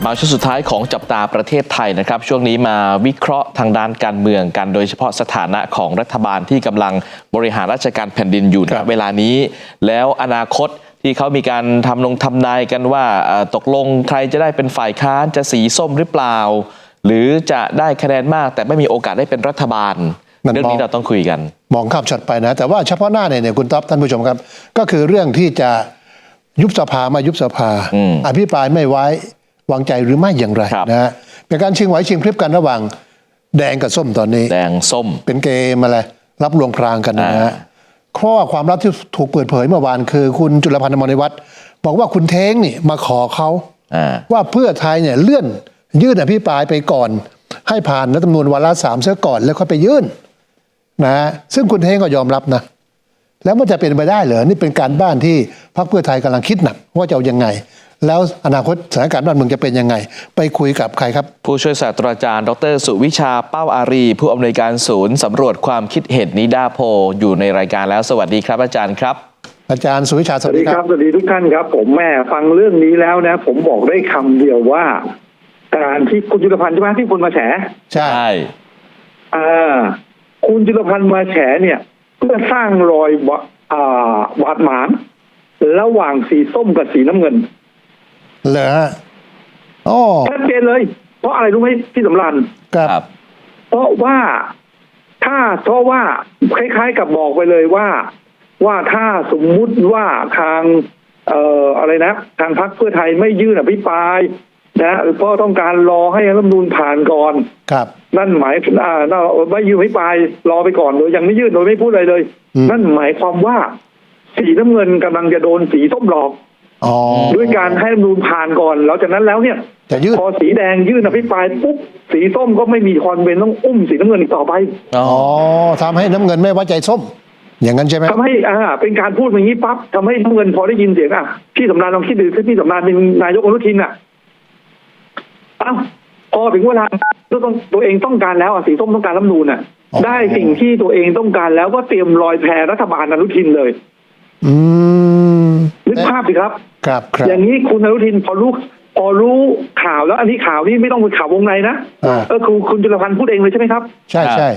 ลับมาช่วงสุดท้ายของจับตาประเทศไทยนะครับ ช่วงนี้มาวิเคราะห์ทางด้านการเมืองกัน โดยเฉพาะสถานะของรัฐบาลที่กำลังบริหารราชการแผ่นดินอยู่ครัณบเวลานี้ แล้วอนาคตที่เขามีการทำลงทำนายกันว่าเอ่อตกลงใครจะได้เป็นฝ่ายค้านจะสีส้มหรือเปล่า หรือจะได้คะแนนมาก แต่ไม่มีโอกาสได้เป็นรัฐบาลนั่นเรื่องนี้มองเราต้องคุยกัน มองข้ามช็อตไปนะ แต่ว่าเฉพาะหน้าเนี่ยเนี่ยคุณท็อปท่านผู้ชมครับ ก็คือเรื่องที่จะยุบสภามายุบสภาอืมอภิปรายไม่ไว้ วางใจหรือไม่อย่างไรครับ นะฮะเป็นการชิงไหวชิงพริบกันระหว่าง แดงกับส้มตอนนี้ แดงส้ม เป็นเกมอะไรรับลวงพรางกันนะฮะอ่า ข้อความลับที่ถูกเปิดเผยเมื่อวานคือ คุณจุลพันธ์อมรวัฒน์บอกว่าคุณเท้งนี่มาขอเขา อ่า ว่าเพื่อไทยเนี่ยเลื่อนยื่นอภิปรายไปก่อน ให้ผ่านรัฐธรรมนูญวาระสามเสียก่อนแล้วค่อยไปยื่นนะฮะซึ่งคุณเท้งก็ยอมรับนะ แล้วมันจะเป็นไปได้เหรอนี่เป็นการบ้านที่พรรคเพื่อไทยกำลังคิดหนักว่าจะเอายังไง แล้วอนาคตสถานการณ์บ้านเมืองจะเป็นยังไง ไปคุยกับใครครับ ผู้ช่วยศาสตราจารย์ ดร สุวิชาเป้าอารี ผู้อำนวยการศูนย์สำรวจความคิดเห็นนิดาโพลอยู่ในรายการแล้วสวัสดีครับอาจารย์ครับ อาจารย์สุวิชาสสวัวัสสดีดีคครัรับบสวัสดีทุกท่านครับ ผมแม่ฟังเรื่องนี้แล้วนะ ผมบอกได้คำเดียวว่า การที่คุณจุลพันธ์ใช่ไหมที่คุณมาแฉใช่ใช่อ่าคุณจุลพันธ์มาแฉเนี่ย เพื่อสร้างรอยบะอ่าบาดหมางระหว่างสีส้มกับสีน้ำเงิน เหรอฮะอ๋อชัดเจนเลย เพราะอะไรรู้ไหมที่สำรันครับครับ เพราะว่าถ้าเพราะว่าคล้าย ๆ กับบอกไปเลยว่า ว่าถ้าสมมุติว่าทาง เอ่ออะไรนะ ทางพรรคเพื่อไทยไม่ยื่นอภิปรายนะเพราะต้องการรอให้รัฐธรรมนูญผ่านก่อน ครับ นั่นหมายอ่าไม่ยื่นอภิปรายรอไปก่อนโดยยังไม่ยื่นโดยไม่พูดอะไรเลย อืม นั่นหมายความว่า สีน้ำเงินกำลังจะโดนสีส้มหลอก อ๋อ ด้วยการให้รัฐธรรมนูญผ่านก่อนแล้วจากนั้นแล้วเนี่ยจะยืด พอสีแดงยื่นอภิปรายปุ๊บสีส้มก็ไม่มีความเป็นต้องอุ้มสีน้ำเงินอีกต่อไปอ๋ออ๋อทำให้น้ำเงินไม่ไว้ใจส้ม อย่างนั้นใช่ไหม ทำให้อ่าเป็นการพูดอย่างนี้ปั๊บทำให้น้ำเงินพอได้ยินเสียงอะพี่สำรานลองคิดดูถ้าพี่สำรานเป็นนายกอนุทินอะเอ้าพอถึงเวลาต้องตัวเองต้องการแล้วอะสีส้มต้องการรัฐธรรมนูนอะได้สิ่งที่ตัวเองต้องการแล้วก็เตรียมรอยแพรรัฐบาลอนุทินเลย อืมนึกภาพสิครับ ครับครับอย่างนี้คุณอนุทินพอรู้พอรู้ข่าวแล้วอันนี้ข่าวนี้ไม่ต้องเป็นข่าววงในนะอ่า เออคุณคุณจุลพันธ์พูดเองเลยใช่ไหมครับ ใช่ใช่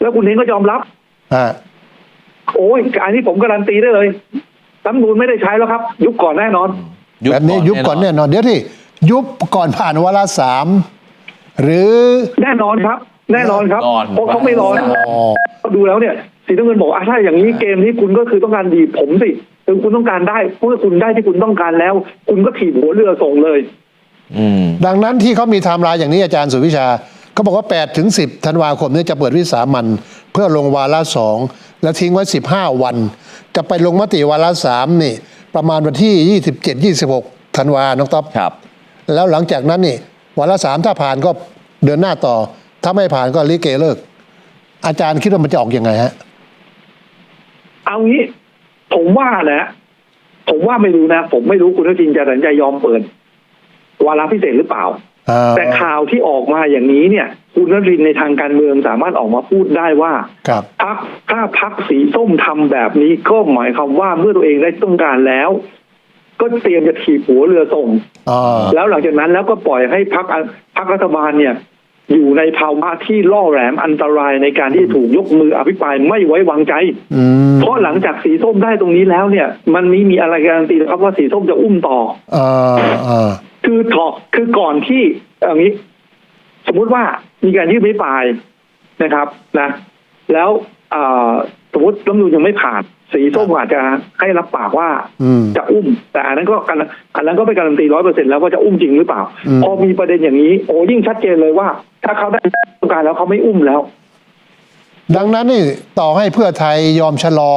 แล้วคุณเองก็ยอมรับ อ่าโอ้ยอันนี้ผมการันตีได้เลยรัฐธรรมนูนไม่ได้ใช้แล้วครับ ยุบก่อนแน่นอน แบบนี้ยุบก่อนแน่นอนเดี๋ยวที่ยุบก่อนผ่านวาระสามหรือ แน่นอนครับ แน่นอนครับก่อน เพราะเขาไม่รอนะอ๋อเขาดูแล้วเนี่ยสีน้ำเงินบอกอะถ้าอย่างนี้เกมนี้คุณก็คือต้องการดีบผมสิ คือคุณต้องการได้เมื่อคุณได้ที่คุณต้องการแล้ว คุณก็ถีบหัวเรือส่งเลยอืมดังนั้นที่เขามีไทม์ไลน์อย่างนี้อาจารย์สุวิชาเขาบอกว่า 8 ถึง 10 ธันวาคมนี้จะเปิดวิสามันเพื่อลงวาระสองแล้วทิ้งไว้ 15 วัน จะไปลงมติวาระสามนี่ ประมาณวันที่ 27 26 ธันวาน้องต๊อบครับ แล้วหลังจากนั้นนี่วาระสามถ้าผ่านก็เดินหน้าต่อ ถ้าไม่ผ่านก็ลิเกเลิก อาจารย์คิดว่ามันจะออกยังไงฮะ เอางี้ ผมว่านะ ผมว่าไม่รู้นะ ผมไม่รู้คุณอนุทินจะตัดสินใจยอมเปิดวาระพิเศษหรือเปล่าอ่า แต่ข่าวที่ออกมาอย่างนี้เนี่ย คุณอนุทินในทางการเมืองสามารถออกมาพูดได้ว่าครับพักถ้าพักสีส้มทำแบบนี้ก็หมายความว่าเมื่อตัวเองได้ต้องการแล้วก็เตรียมจะถีบหัวเรือส่งอ่าแล้วหลังจากนั้นแล้วก็ปล่อยให้พักพักรัฐบาลเนี่ย อยู่ในภาวะที่ล่อแหลมอันตรายในการที่จะถูกยกมืออภิปรายไม่ไว้วางใจอืมเพราะหลังจากสีส้มได้ตรงนี้แล้วเนี่ย มันไม่มีอะไรการันตีนะครับว่าสีส้มจะอุ้มต่ออ่าอ่าคือถอกคือก่อนที่อย่างนี้ สมมุติว่ามีการยื่นอภิปรายนะครับนะ แล้วอ่าสมมติรัฐธรรมนูญยังไม่ผ่าน สีส้มอาจจะให้รับปากว่าอืมจะอุ้ม แต่อันนั้นก็การอันนั้นก็ไม่การันตีร้อยเปอร์เซ็นแล้วว่าจะอุ้มจริงหรือเปล่าอืมพอมีประเด็นอย่างนี้ โอ้ยิ่งชัดเจนเลยว่า ถ้าเขาได้ต้องการแล้วเขาไม่อุ้มแล้ว ดังนั้นนี่ต่อให้เพื่อไทยยอมชะลอ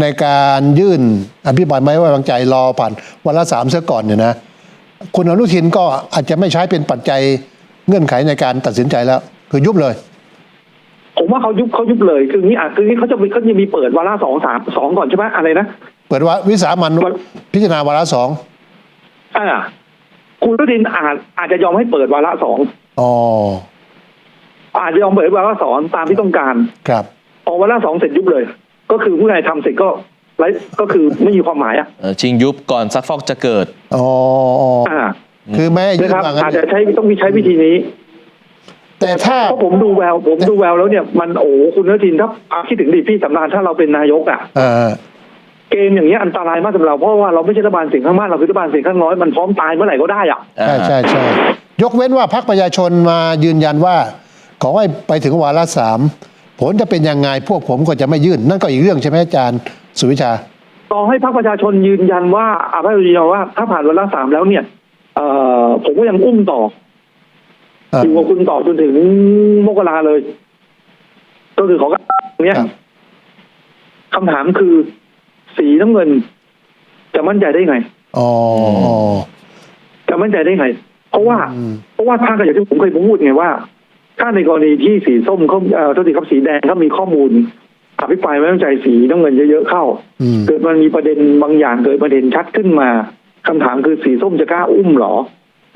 ในการยื่นอภิปรายไม่ไว้วางใจรอผ่านวันละสามเสียก่อนเนี่ยนะ คุณอนุทินก็อาจจะไม่ใช้เป็นปัจจัยเงื่อนไขในการตัดสินใจแล้ว คือยุบเลย ผมว่าเขายุบเขายุบเลย คืองี้อะคืองี้เขาจะมีเขาจะมีเปิดวาระสองสามสองก่อนใช่ไหมอะไรนะเปิดว่าวิสามันวันพิจารณาวาระสองอ่าคุณอนุทินอาจอาจจะยอมให้เปิดวาระสองอ๋อ อาจจะยอมเปิดวาระสองตามที่ต้องการครับพอวาระสองเสร็จยุบเลย ก็คือผู้ใดทำเสร็จก็ไร้ก็คือไม่มีความหมายอะเอ่อชิงยุบก่อนซักฟอกจะเกิดอ๋ออ๋ออ่าคือไม่ให้ยื่นะนครับว่างั้อาจนจะใช้ต้องมีใช้วิธีนี้ แต่ถ้าเพราะผมดูแววผมดูแววแล้วเนี่ยมันโอ้คุณเนื้อทินถ้าอาคิดถึงดิพี่สำราญถ้าเราเป็นนายกอะเออเกมอย่างเงี้ยอันตรายมากสำหรับเราเพราะว่าเราไม่ใช่รัฐบาลเสียงข้างมากเราคือรัฐบาลเสียงข้างน้อยมันพร้อมตายเมื่อไหร่ก็ได้อะใช่ใช่ใช่ยกเว้นว่าพรรคประชาชนมายืนยันว่า ขอให้ไปถึงวาระสามผลจะเป็นยังไงพวกผมก็จะไม่ยื่น นั่นก็อีกเรื่องใช่ไหมอาจารย์สุวิชา ต่อให้พรรคประชาชนยืนยันว่าอาภาคยืนยันว่า ถ้าผ่านวาระสามแล้วเนี่ย เอ่อผมก็ยังอุ้มต่อเอออยู่กับคุณต่อจนถึงมกราเลย ก็คือของเนี้ยครับคำถามคือสีน้ำเงิน จะมั่นใจได้ไงอ๋ออ๋อจะมั่นใจได้ไง เพราะว่าอืมเพราะว่าถ้าอย่างที่ผมเคยพูดไงว่า ถ้าในกรณีที่สีส้มเขาเอ่อโทษทีครับสีแดงเขามีข้อมูลอภิปรายไม่ไว้วางใจสีน้ำเงินเยอะๆเข้าอืมเกิดมันมีประเด็นบางอย่างเกิดประเด็นชัดขึ้นมาคำถามคือสีส้มจะกล้าอุ้มเหรอ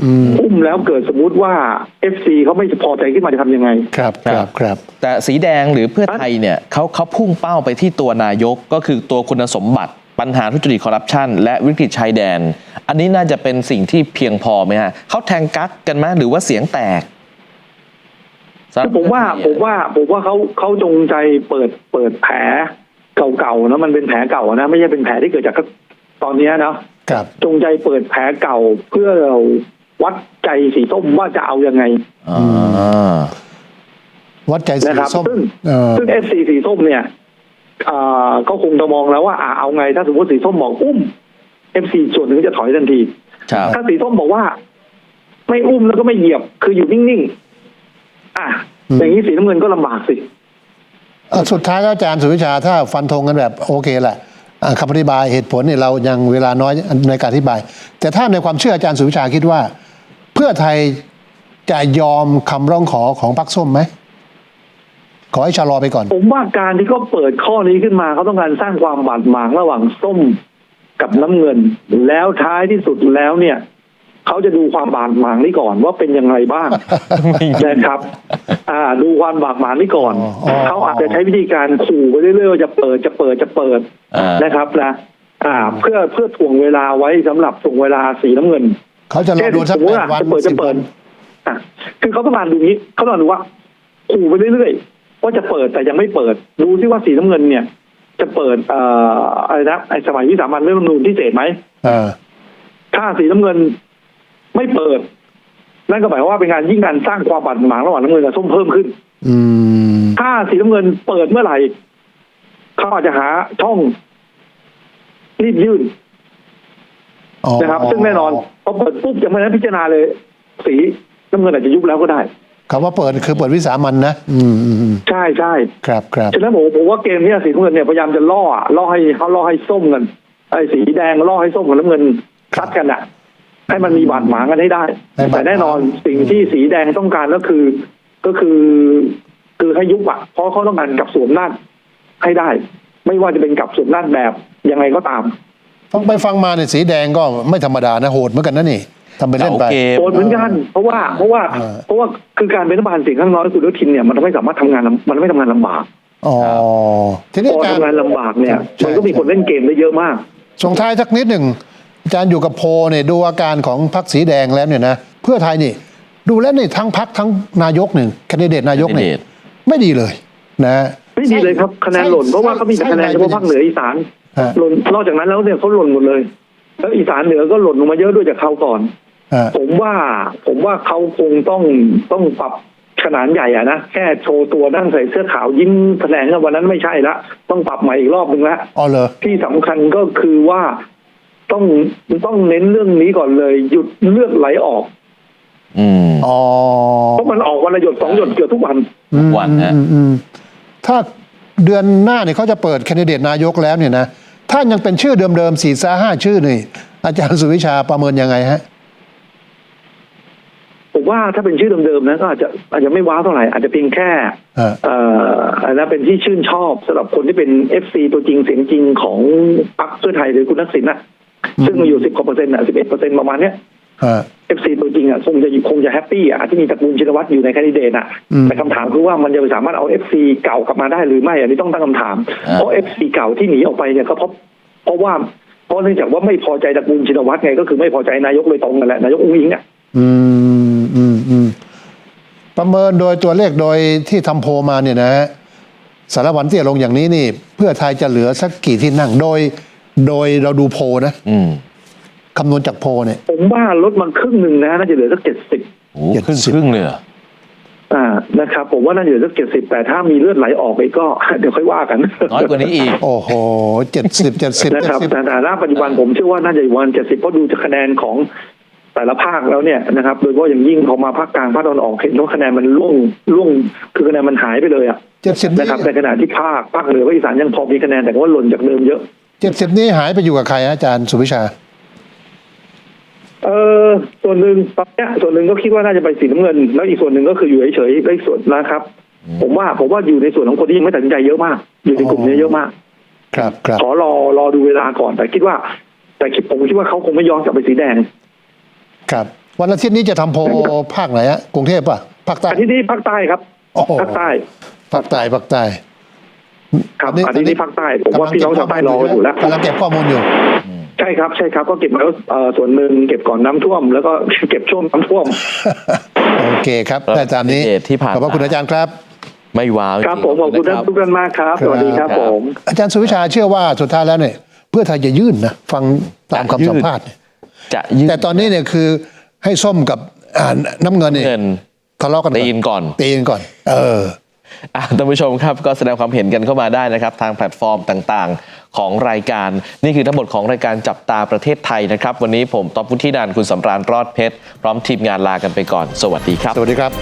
อืมอุ้มแล้วเกิดสมมุติว่าเอฟซีเขาไม่พอใจขึ้นมาจะทำยังไง ครับครับครับ แต่สีแดงหรือเพื่อไทยเนี่ยเขาเขาพุ่งเป้าไปที่ตัวนายกก็คือตัวคุณสมบัติปัญหาทุจริตคอร์รัปชันและวิกฤตชายแดน อันนี้น่าจะเป็นสิ่งที่เพียงพอไหมฮะเขาแทงกั๊กกันไหมหรือว่าเสียงแตก สำหรับผมว่าเพื่ผอมไทยอะว่าผมว่าเขาเขาจงใจเปิดเปิดแผลเก่าๆนะมันเป็นแผลเก่านะ ไม่ใช่เป็นแผลที่เกิดจากตอนเนี้ยนะครับจงใจเปิดแผลเก่าเพื่อวัดใจสีส้มว่าจะเอายังไงอ่าวัดใจสีนะครับส้มซึ่งเออซึ่งเอฟซีสีส้มเนี่ยอ่าก็คงจะมองแล้วว่าอ่าเอาไง ถ้าสมมติสีส้มบอกอุ้มเอฟซีส่วนหนึ่งจะถอยทันทีครับถ้าสีส้มบอกว่า ไม่อุ้มแล้วก็ไม่เหยียบ คืออยู่นิ่งๆ อะอย่างนี้สีน้ำเงินก็ลำบากสิเอ่อสุดท้ายแล้วอาจารย์สุวิชาถ้าฟันธงกันแบบโอเคแหละอะคำอธิบายเหตุผลเนี่ยเรายังเวลาน้อยในการอธิบาย แต่ถ้าในความเชื่ออาจารย์สุวิชาคิดว่า เพื่อไทยจะยอมคำร้องขอของพรรคส้มไหมขอให้ชะลอไปก่อน ผมว่าการที่เขาเปิดข้อนี้ขึ้นมาเขาต้องการสร้างความบาดหมางระหว่างส้มกับน้ำเงิน แล้วท้ายที่สุดแล้วเนี่ย เขาจะดูความบาดหมางนี้ก่อนว่าเป็นยังไงบ้างนะครับ อ่า ดูความบาดหมางนี้ก่อนอ๋ออ๋อเขาอาจจะใช้วิธีการขู่ไปเรื่อยๆว่าจะเปิดจะเปิดจะเปิดอ่านนะครับนะอ่า เพื่อเพื่อถ่วงเวลาไว้สำหรับถ่วงเวลาสีน้ำเงิน เขาจะรอดูสักสมมแปติดว่าวันจะเปิดสิจะบเปิวัดนอะคือเขาต้องการดูนี้เขาต้องการดูว่าขู่ไปเรื่อยๆว่าจะเปิดแต่ยังไม่เปิด ดูซิว่าสีน้ำเงินเนี่ยจะเปิดเอ่ออะไรนะไอ้สมัยวิสามันเรื่องรัฐธรรมนูนพิเศษไหมเออถ้าสีน้ำเงิน ไม่เปิด นั่นก็หมายความว่าเป็นการยิ่งการสร้างความบาดหมางระหว่างน้ำเงินกับส้มเพิ่มขึ้น อืมถ้าสีน้ำเงินเปิดเมื่อไหร่เขาอาจจะหาช่องรีบยื่นอ๋อนะครับ ซึ่งแน่นอนพอเปิดปุ๊บยังไม่ได้พิจารณาเลย สีน้ำเงินอาจจะยุบแล้วก็ได้คำว่าเปิดคือเปิดวิสามันนะอืมอืมอืมใช่ใช่ครับครับฉะนั้นผมผมว่าเกมเนี้ยสีน้ำเงินเนี่ยพยายามจะล่ออะล่อให้เขาล่อให้ส้มกันไอ้สีแดงล่อให้ส้มกับน้ำเงินซัดกันอะ ให้มันมีบาดหมางกันให้ได้ให้บาดหมางแต่แน่นอนสิ่งที่สีแดงต้องการก็คือ ก็คือ คือให้ยุบอะเพราะเขาต้องการกลับสวมนาจให้ได้ ไม่ว่าจะเป็นกลับสวมนาจแบบยังไงก็ตามฟังไปฟังมาเนี่ยสีแดงก็ไม่ธรรมดานะโหดเหมือนกันนะนี่ทำไปเล่นไปเกมโอนเหมือนกันเพราะว่าเพราะว่าเออเพราะว่าคือการเป็นรัฐบาลเสียงข้างน้อยคุณอนุทินเนี่ยมันทำให้สามารถทำงานลำมันทำให้ทำงานลำบากอ๋อทีนี้พออาจารย์ทำงานลำบากเนี่ยใช่มันก็มีคนเล่นเกมได้เยอะมากส่งท้ายสักนิดหนึ่ง อาจารย์อยู่กับโพลเนี่ยดูอาการของพรรคสีแดงแล้วเนี่ยนะเพื่อไทยนี่ ดูแล้วนี่ทั้งพรรคทั้งนายกหนึ่งแคนดิเดตนายกเนี่ย candidate ไม่ดีเลยนะ ไม่ดีเลยครับคะแนนหล่นเพราะว่าเขามีแต่คะแนนเฉพาะภาคเหนืออีสานฮะ หล่นนอกจากนั้นแล้วเนี่ยเขาหล่นหมดเลย แล้วอีสานเหนือก็หล่นลงมาเยอะด้วยจากเขาวก่อน อ่า ผมว่าผมว่าเขาคงต้องต้องปรับขนาดใหญ่อะนะแค่โชว์ตัวนั่งใส่เสื้อขาวยิ้มแถลงกันวันนั้นไม่ใช่ละต้องปรับใหม่อีกรอบหนึ่งละ อ๋อเหรอ ที่สำคัญก็คือว่า ต้องต้องเน้นเรื่องนี้ก่อนเลย หยุดเลือดไหลออกอืมอ๋อเพราะมันออกวันละหยดสองหยดเกือบทุกวันอืมวันฮะอืมอืมถ้าเดือนหน้าเนี่ยเขาจะเปิดแคนดิเดตนายกแล้วเนี่ยนะถ้ายังเป็นชื่อเดิมๆสี่ซ่าห้าชื่อนี่อาจารย์สุวิชาประเมินยังไงฮะผมว่าถ้าเป็นชื่อเดิมๆนะก็อาจจะอาจจะไม่ว้าวเท่าไหร่อาจจะเพียงแค่เออเอ่ออันนั้นเป็นที่ชื่นชอบสำหรับคนที่เป็นเอฟซีตัวจริงเสียงจริงของพรรคเพื่อไทยหรือคุณทักษิณน่ะ ซึ่งมาอยู่สิบกว่าเปอร์เซ็นต์อะสิบเอ็ดเปอร์เซ็นต์ประมาณเนี้ยเออเอฟซีตัวจริงอะคงจะคงจะแฮปปี้อะที่มีตระกูลชินวัตรอยู่ในแคนดิเดตอะอืมแต่คำถามคือว่ามันจะสามารถเอาเอฟซีเก่ากลับมาได้หรือไม่อันนี้ต้องตั้งคำถามอ่าเพราะเอฟซีเก่าที่หนีออกไปเนี่ยก็เพราะเพราะว่าเพราะเนื่องจากว่าไม่พอใจตระกูลชินวัตรไงก็คือไม่พอใจนายกโดยตรงนั่นแหละนายกอุ้งอิงอะออืมอืมอืมประเมินโดยตัวเลขโดยที่ทำโพลมาเนี่ยนะฮะสารวันเตี้ยลงอย่างนี้นี่ เพื่อไทยจะเหลือสักกี่ที่นั่งโดย โดยเราดูโพลนะอืมคำนวณจากโพลเนี่ย ผมว่าลดมันครึ่งหนึ่งนะน่าจะเหลือสักเจ็ดสิบโอ้โหครึ่ง70ครึ่งเลยเหรออ่านะครับ ผมว่าน่าจะเหลือสักเจ็ดสิบแต่ถ้ามีเลือดไหลออกไปก็ เดี๋ยวค่อยว่ากัน น้อยกว่านี้อีก โอ้โหเจ็ดสิบเจ็ดสิบนะเจ็ดครับสิบแต่ณปัจจุบันผมเชื่อว่าน่าจะอยู่วันเจ็ดสิบเพราะดูจากคะแนนของแต่ละภาคแล้วเนี่ยนะครับ โดยเฉพาะอย่างยิ่งพอมาภาคกลางภาคตะวันออกเห็นว่าคะแนนมันล่วงล่วงคือคะแนนมันหายไปเลยอะเจ็ดสิบนี่นะครับในขณะที่ภาคภาคเหนือภาคอีสานยังพอมีคะแนนแต่ว่าหล่นจากเดิมเยอะ เจ็ดสิบนี่หายไปอยู่กับใครฮะอาจารย์สุวิชา เออส่วนหนึ่งตอนเนี้ยส่วนหนึ่งก็คิดว่าน่าจะไปสีน้ำเงิน แล้วอีกส่วนหนึ่งก็คืออยู่เฉยๆแล้วอีกส่วนนะครับ ผมว่าผมว่าอยู่ในส่วนของคนที่ยังไม่ตัดสินใจเยอะมาก อยู่ในกลุ่มนี้เยอะมาก ครับครับขอรอรอดูเวลาก่อนแต่คิดว่า แต่คิดผมคิดว่าเขาคงไม่ย้อนกลับไปสีแดง ครับ วันอาทิตย์นี้จะทำโพลภาคไหนฮะกรุงเทพป่ะภาคใต้อาทิตย์นี้ภาคใต้ครับโอ้โหภาคใต้ภาคใต้ภาคใต้ ครับอาทิตย์นี้ภาคใต้ผมว่าพี่น้องชาวใต้รออยู่แล้วกำลังเก็บข้อมูลอยู่ใช่ครับใช่ครับก็เก็บมาแล้วเอ่อส่วนหนึ่งเก็บก่อนน้ำท่วม แล้วก็เก็บช่วงน้ำท่วม โอเคครับครับได้ตามนี้เหตุที่ผ่านขอบพระคุณมาอาจารย์ครับไม่ว้าวครับจงผมขอบคุณนะทุกท่านมากครับสวัสดีครับครับผม อาจารย์สุวิชาเชื่อว่าสุดท้ายแล้วเนี่ย เพื่อไทยจะยื่นนะฟังตามคำสัมภาษณ์เนี่ยจะยืดแต่ตอนนี้เนี่ยคือให้ส้มกับอ่าน้ำเงินเนี่ยเงินทะเลาะกันตีนก่อนตีนก่อน เอออะ ท่านผู้ชมครับก็แสดงความเห็นกันเข้ามาได้นะครับ ทางแพลตฟอร์มต่างๆ ของรายการ นี่คือทั้งหมดของรายการจับตาประเทศไทยนะครับ วันนี้ผมต๊อบพุทธินันคุณสำราญรอดเพชร พร้อมทีมงานลากันไปก่อน สวัสดีครับ สวัสดีครับ